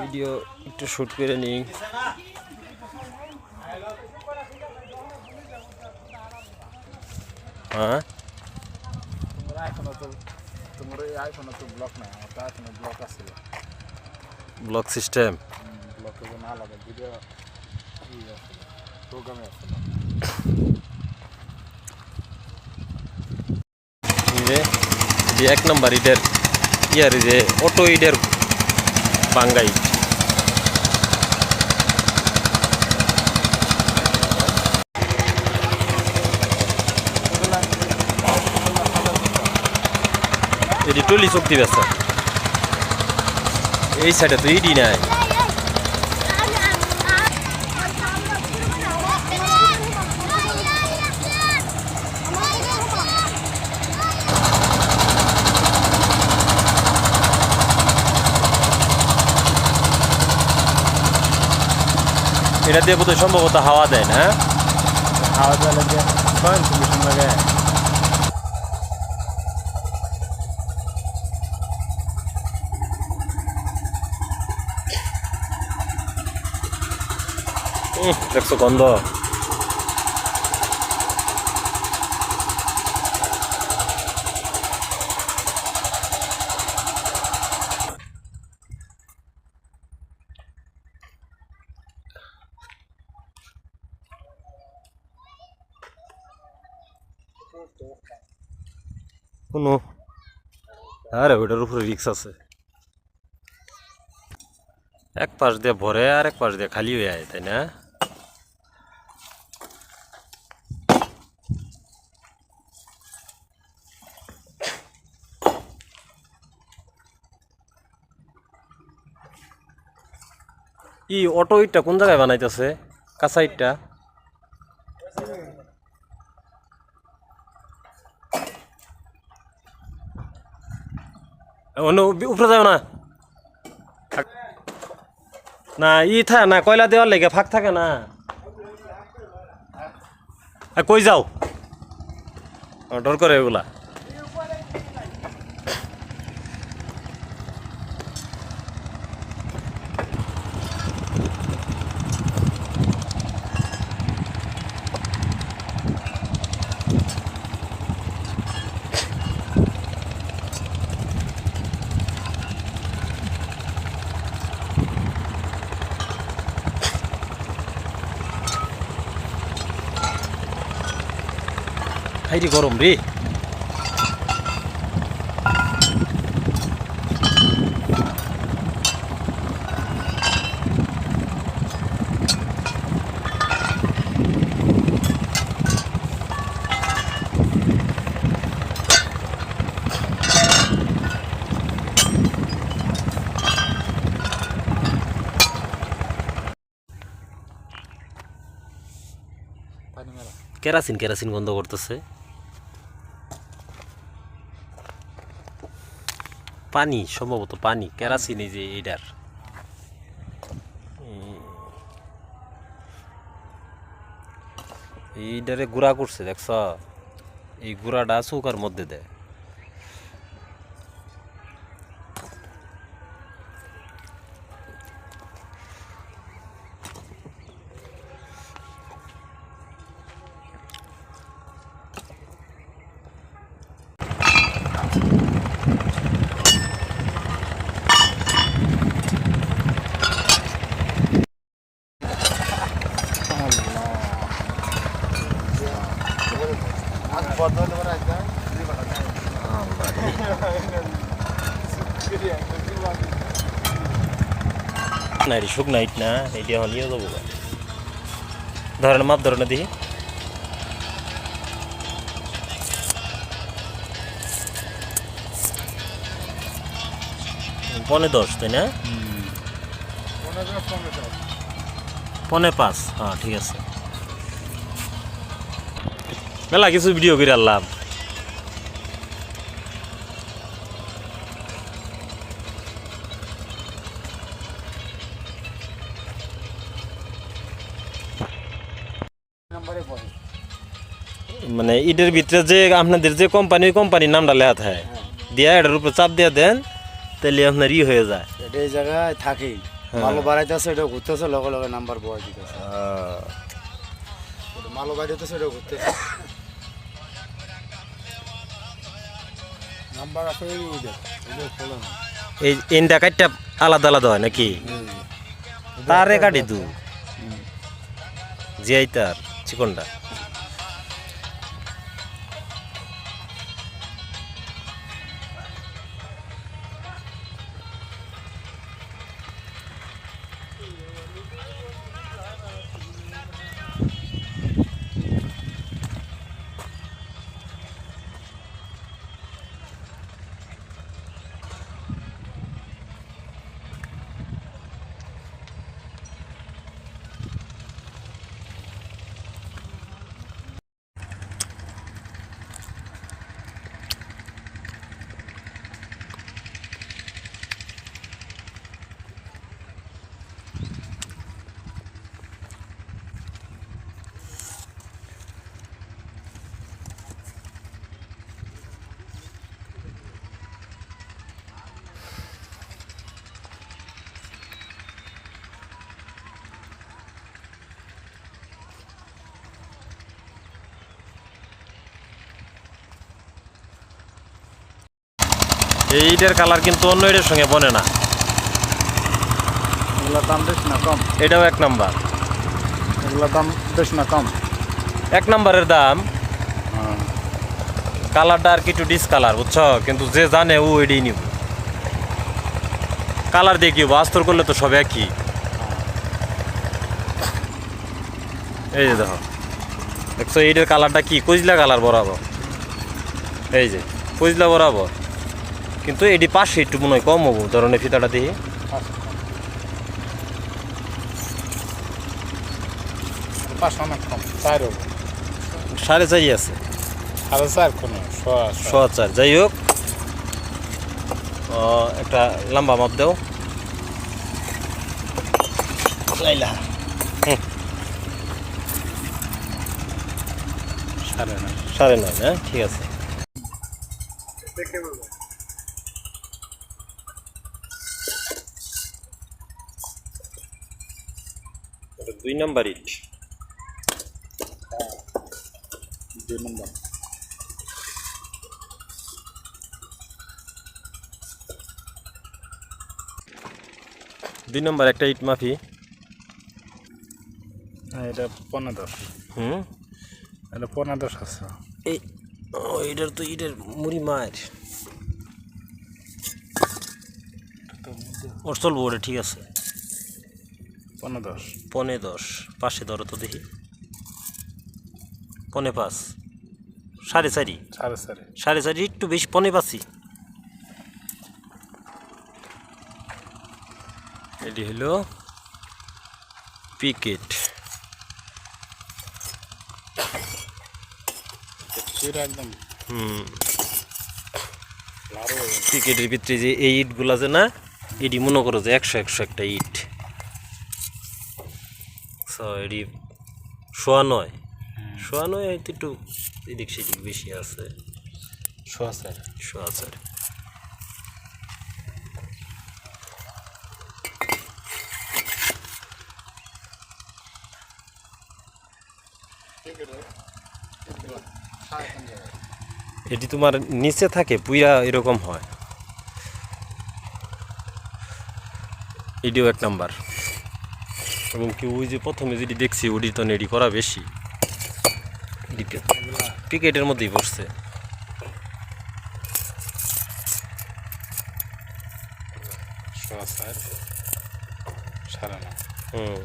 Video একটু shoot করে নিই। হ্যাঁ? ব্লক সিস্টেম এক নম্বর ইডের ইয়ার যে অটো ইডের বাঙ্গাই। এটি টলি শক্তি ব্যস্ত এই সাইডে তো ইডি নাই। এটা দিয়ে বোধহয় সম্ভবত হাওয়া দেয় না হ্যাঁ? খাওয়া দাওয়া লাগে। দেখছ গন্ধ কোনো আরে ওইটার উপরে রিক্স আছে। এক পাশ দিয়ে ভরে আর এক পাশ দিয়ে খালি হয়ে যায়, তাই না? ই, অটো ইটটা কোন জায়গায় বানাইতেছে? কাঁচা ইটটা? উপরে যাও না। না, ই থা না, কয়লা দেওয়ার লেগে ফাঁক থাকে না। কই যাও? ডর করে এগুলা। হাইরি গরম রে। কেরাসিন কেরাসিন গন্ধ করতেছে। পানি, সম্ভবত পানি, কেরাসিন এই যে এইটার এইটারে গুড়া করছে, দেখছ? এই গুড়াটা চৌকার মধ্যে দেয় আজ বন্ধ হলে পরে একদম না এটি শুক নাইট না এটি যাব গা। ধরেন মাপ ধরে না দেখি পনে দশ তাই না পনে পাঁচ হ্যাঁ ঠিক আছে মেলা কিছু ভিডিও করে আনলাম নম্বরে পড়ে। মানে ইটের ভিতরে যে আপনাদের যে কোম্পানি কোম্পানির নামটা লেখা থাকে। দিয়া এটার উপরে চাপ দিয়ে দেন তাহলে আপনার ই হয়ে যায়। এটা এই জায়গায় থাকেই। হ্যাঁ। মালো বাড়াইতেছে এটাও ঘুরতেছে লগে লগে নাম্বার বয় দিতেছে। মালো বাড়াইতেছে এটাও ঘুরতেছে। নাম্বার না। এই ইন্ডা কাটটা আলাদা আলাদা হয় নাকি? তারে কাটি তু জিয়াই তার। চিকনটা এইটার কালার কিন্তু অন্য এটার সঙ্গে বনে না। এগুলোর দাম বেশি না কম। এটাও এক নাম্বার। এগুলোর দাম বেশি না কম। এক নাম্বারের দাম। কালারটা আর কিছু ডিসকালার বুঝছ? কিন্তু যে জানে ও এটাই নিব। কালার দিয়ে কি হব? আস্তর করলে তো সব একই। এই যে দেখো। দেখছ এইটার কালারটা কি? কইজলা কালার বরাবর। এই যে কইজলা বরাবর। কিন্তু এটি পাশে একটু মনে হয় কম হব ধরনের ফিতাটা দিয়ে। সাড়ে চারি আছে। সাড়ে সোয়া চার যাই হোক। একটা লম্বা মাপ দাও। লাইলা। সাড়ে নয়। সাড়ে নয় হ্যাঁ ঠিক আছে। এটা দুই নাম্বার ইট দুই নম্বর। দুই নাম্বার একটা ইট মাফি। হ্যাঁ এটা পনেরো দশ। হুম? এটা পনেরো দশ আছে। এই এটার তো ইটের মুড়ি মায়ের। ওর চলবো ওটা ঠিক আছে। পনেরো দশ। পনে দশ। পাশে ধরো তো দেখি। পনে পাঁচ। সাড়ে চারি। সাড়ে চারে। সাড়ে চারি একটু বেশি পনে পাচ্ছি এটি হলো পিকেট। একদম। হুম। পিকেটের ভিতরে যে এই ইটগুলো আছে না এটি মনে করো যে একশো একশো একটা ইট। এটি শোয়া নয়। শোয়া নয় হয়তো একটু এদিক সেদিক বেশি আছে। সোয়া চার শোয়া চার এটি তোমার নিচে থাকে পুইয়া এরকম হয়। এটিও এক নাম্বার। এবং কি ওই যে প্রথমে যদি দেখছি ওটি তো নেডি করা বেশি। পিকেটের মধ্যেই পড়ছে। সারা না হুম।